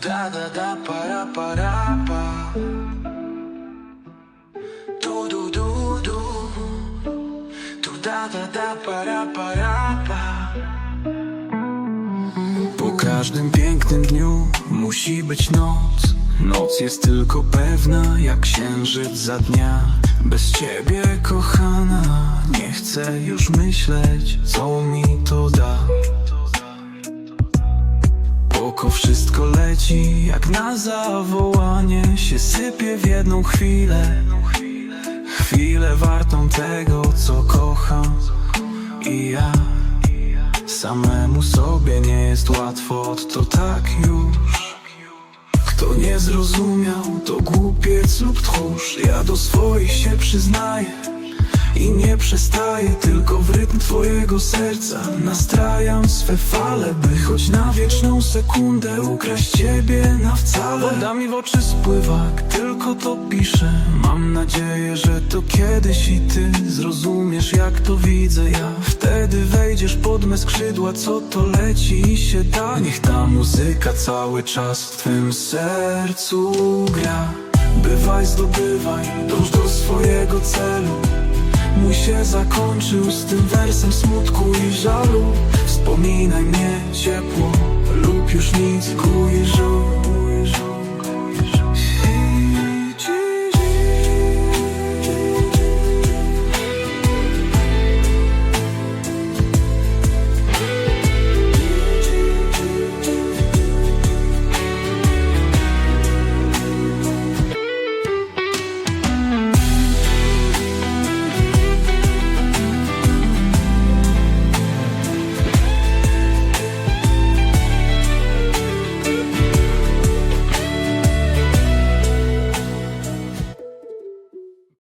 da da da para para pa. Du du du du. Tu da da da para para pa. Po każdym pięknym dniu musi być noc. Noc jest tylko pewna jak księżyc za dnia. Bez ciebie, kochana, nie chcę już myśleć, co Wszystko leci, jak na zawołanie się sypie w jedną chwilę. Chwilę wartą tego, co kocham i ja. Samemu sobie nie jest łatwo, to tak już. Kto nie zrozumiał, to głupiec lub tchórz. Ja do swoich się przyznaję i nie przestaję, tylko w rytm twojego serca nastrajam swe fale, by choć na wieczną sekundę ukraść ciebie na wcale. Woda mi w oczy spływa, tylko to piszę. Mam nadzieję, że to kiedyś i ty zrozumiesz, jak to widzę ja. Wtedy wejdziesz pod me skrzydła, co to leci i się da. Niech ta muzyka cały czas w twym sercu gra. Bywaj, zdobywaj, dąż do swojego celu. Się zakończył z tym wersem smutku i żalu. Wspominaj mnie ciepło lub już nic Kuj